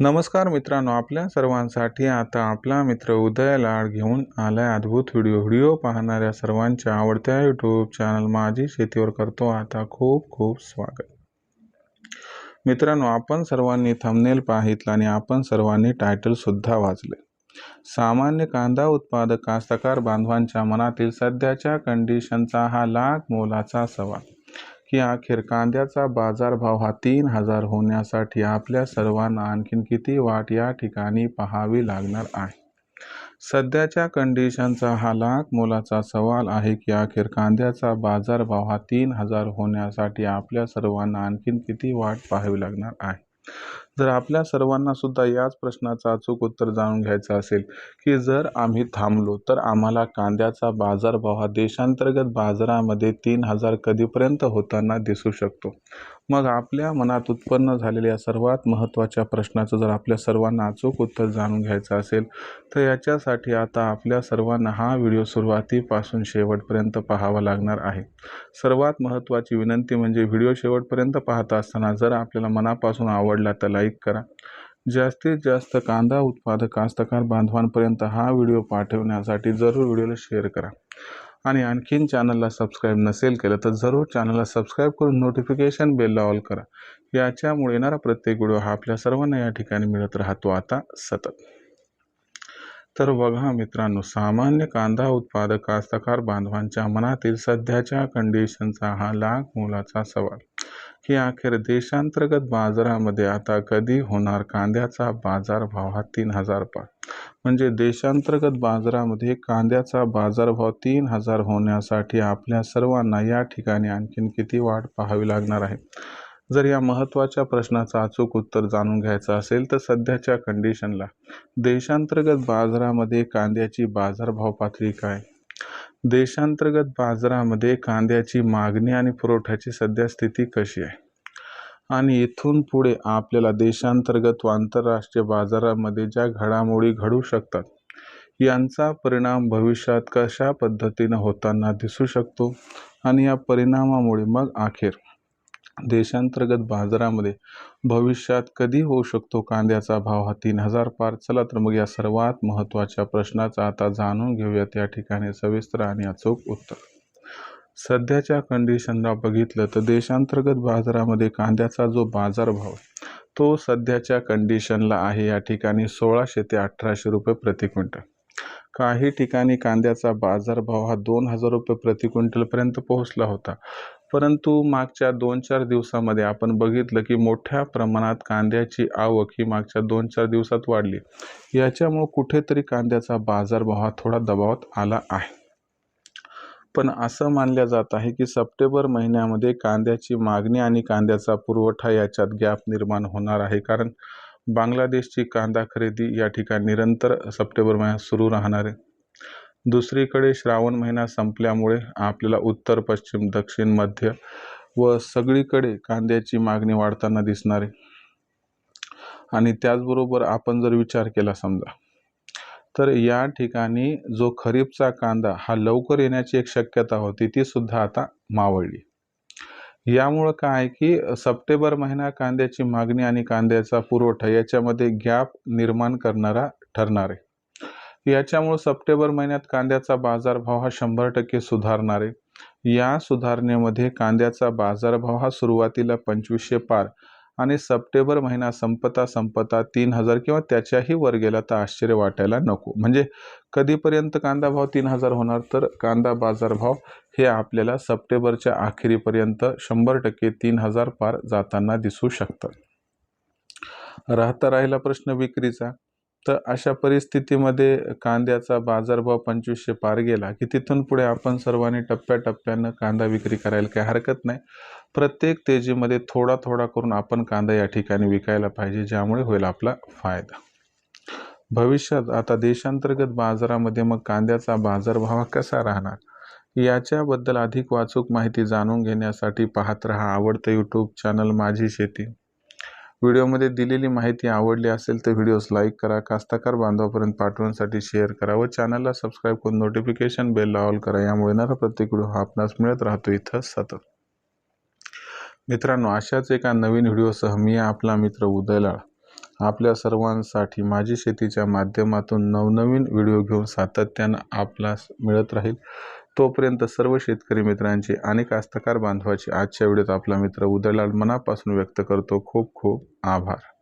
नमस्कार मित्रांनो आपल्या सर्वांसाठी आता आपला मित्र उदय लाड घेऊन आलाय अद्भुत व्हिडिओ. व्हिडिओ पाहणाऱ्या सर्वांच्या आवडत्या यूट्यूब चॅनल माझी शेतीवर करतो. आता खूप खूप स्वागत. मित्रांनो आपण सर्वांनी थंबनेल पाहितलं आणि आपण सर्वांनी टायटल सुद्धा वाचले सामान्य कांदा उत्पादक कास्तकार बांधवांच्या मनातील सध्याच्या कंडिशनचा हा लाख मोलाचा सवाल. की अखेर कांद्याचा बाजारभाव हा तीन हजार होण्यासाठी आपल्या सर्वांना आणखीन किती वाट या ठिकाणी पाहावी लागणार आहे? सध्याच्या कंडिशनचा हा लाख मोलाचा सवाल आहे की अखेर कांद्याचा बाजारभाव हा तीन हजार होण्यासाठी आपल्या सर्वांना आणखीन किती वाट पाहावी लागणार आहे? जर आपल्या सर्वांना सुद्धा याच प्रश्नाचं अचूक उत्तर जाणून घ्यायचं असेल की जर आम्ही थांबलो तर आम्हाला कांद्याचा बाजारभाव हा देशांतर्गत बाजारामध्ये तीन हजार कधीपर्यंत होताना दिसू शकतो. मग आपल्या मनात उत्पन्न झालेल्या सर्वात महत्त्वाच्या प्रश्नाचं जर आपल्या सर्वांना अचूक उत्तर जाणून घ्यायचं असेल तर याच्यासाठी आता आपल्या सर्वांना हा व्हिडिओ सुरुवातीपासून शेवटपर्यंत पाहावा लागणार आहे. सर्वात महत्त्वाची विनंती म्हणजे व्हिडिओ शेवटपर्यंत पाहता असताना जर आपल्याला मनापासून आवडला तर लाईक करा. जास्तीत जास्त कांदा उत्पादक कास्तकार बांधवांपर्यंत हा व्हिडिओ पाठवण्यासाठी जरूर व्हिडिओला शेअर करा. आणि आणखीन चॅनलला सबस्क्राईब नसेल केलं तर जरूर चॅनलला सबस्क्राईब करून नोटिफिकेशन बेलला ऑल करा. याच्यामुळे येणारा प्रत्येक व्हिडिओ हा आपल्या सर्वांना या ठिकाणी मिळत राहतो. आता सतत. तर बघा मित्रांनो सामान्य कांदा उत्पादक कास्तकार बांधवांच्या मनातील सध्याच्या कंडिशनचा हा लाख मोलाचा सवाल. की अखेर देशांतर्गत बाजारामध्ये आता कधी होणार कांद्याचा बाजारभाव हा तीन हजार पार म्हणजे देशांतर्गत बाजारामध्ये कांद्याचा बाजारभाव तीन हजार होण्यासाठी आपल्या सर्वांना या ठिकाणी आणखीन किती वाट पाहावी लागणार आहे? जर या महत्त्वाच्या प्रश्नाचं अचूक उत्तर जाणून घ्यायचं असेल तर सध्याच्या कंडिशनला देशांतर्गत बाजारामध्ये कांद्याची बाजारभाव पातळी काय? देशांतर्गत बाजारामध्ये कांद्याची मागणी आणि पुरवठ्याची सध्या स्थिती कशी आहे? आणि इथून पुढे आपल्याला देशांतर्गत व आंतरराष्ट्रीय बाजारामध्ये ज्या घडामोडी घडू शकतात यांचा परिणाम भविष्यात कशा पद्धतीनं होताना दिसू शकतो? आणि या परिणामामुळे मग अखेर देशांतर्गत बाजारामध्ये भविष्यात कधी होऊ शकतो कांद्याचा भाव? हा तीन हजार पार. चला तर मग या सर्वात महत्त्वाच्या प्रश्नाचा आता जाणून घेऊयात. या ठिकाणी सविस्तर आणि अचूक उत्तर. सध्याच्या कंडिशनला बघितलं तर देशांतर्गत बाजारामध्ये कांद्याचा जो बाजारभाव तो सध्याच्या कंडिशनला आहे. या ठिकाणी सोळाशे ते अठराशे रुपये प्रति क्विंटल. काही ठिकाणी कांद्याचा बाजारभाव हा दोन हजार रुपये प्रति क्विंटलपर्यंत पोहोचला होता. परंतु मागच्या दोन चार दिवसामध्ये आपण बघितलं की मोठ्या प्रमाणात कांद्याची आवक ही मागच्या दोन चार दिवसात वाढली. याच्यामुळं कुठेतरी कांद्याचा बाजारभाव हा थोडा दबावात आला आहे. पण असं मानलं जात आहे की सप्टेंबर महिन्यामध्ये कांद्याची मागणी आणि कांद्याचा पुरवठा याच्यात गॅप निर्माण होणार आहे. कारण बांगलादेशची कांदा खरेदी या ठिकाणी निरंतर सप्टेंबर महिन्यात सुरू राहणार आहे. दुसरीकडे श्रावण महिना संपल्यामुळे आपल्याला उत्तर पश्चिम दक्षिण मध्य व सगळीकडे कांद्याची मागणी वाढताना दिसणार. आहे आणि त्याचबरोबर आपण जर विचार केला समजा तर या ठिकाणी जो खरीपचा कांदा हा लवकर येण्याची एक शक्यता होती ती सुद्धा आता मावळली. यामुळं काय की सप्टेंबर महिना कांद्याची मागणी आणि कांद्याचा पुरवठा याच्यामध्ये गॅप निर्माण करणारा ठरणार आहे. याच्यामुळं सप्टेंबर महिन्यात कांद्याचा बाजारभाव हा शंभर टक्के सुधारणार आहे. या सुधारणेमध्ये कांद्याचा बाजारभाव हा सुरुवातीला पंचवीसशे पार आणि सप्टेंबर महिना संपता संपता तीन हजार किंवा त्याच्याही वर गेला तर आश्चर्य वाटायला नको. म्हणजे कधीपर्यंत कांदा भाव तीन हजार होणार तर कांदा बाजारभाव हे आपल्याला सप्टेंबरच्या अखेरीपर्यंत शंभर टक्के तीन हजार पार जाताना दिसू शकतं. राहता राहिला प्रश्न विक्रीचा. तर अशा परिस्थितीमध्ये कांद्याचा बाजारभाव पंचवीसशे पार गेला की तिथून पुढे आपण सर्वांनी टप्प्याटप्प्यानं कांदा विक्री करायला काही हरकत नाही. प्रत्येक तेजीमध्ये थोडा थोडा करून आपण कांदा या ठिकाणी विकायला पाहिजे ज्यामुळे होईल आपला फायदा. भविष्यात आता देशांतर्गत बाजारामध्ये मग कांद्याचा बाजारभाव कसा राहणार? याच्याबद्दल अधिक वाचूक माहिती जाणून घेण्यासाठी पाहत रहा आवडतं यूट्यूब चॅनल माझी शेती. व्हिडिओमध्ये दिलेली माहिती आवडली असेल तर व्हिडिओज लाईक करा कास्तकार बांधवापर्यंत पाठवण्यासाठी शेअर करा व चॅनलला सबस्क्राईब करून नोटिफिकेशन बेलला ऑल करा. यामुळे येणारा प्रत्येक व्हिडिओ हा आपणास मिळत राहतो इथं सतत. मित्रांनो अशाच एका नवीन व्हिडिओसह मी आपला मित्र उदयलाळ आपल्या सर्वांसाठी माझी शेतीच्या माध्यमातून नवनवीन व्हिडिओ घेऊन सातत्यानं आपल्यास मिळत राहील. तोपर्यंत सर्व शेतकरी मित्रांची आणि कास्तकार बांधवाची आजच्या व्हिडिओत आपला मित्र उदयलाल मनापासून व्यक्त करतो खूप खूप आभार.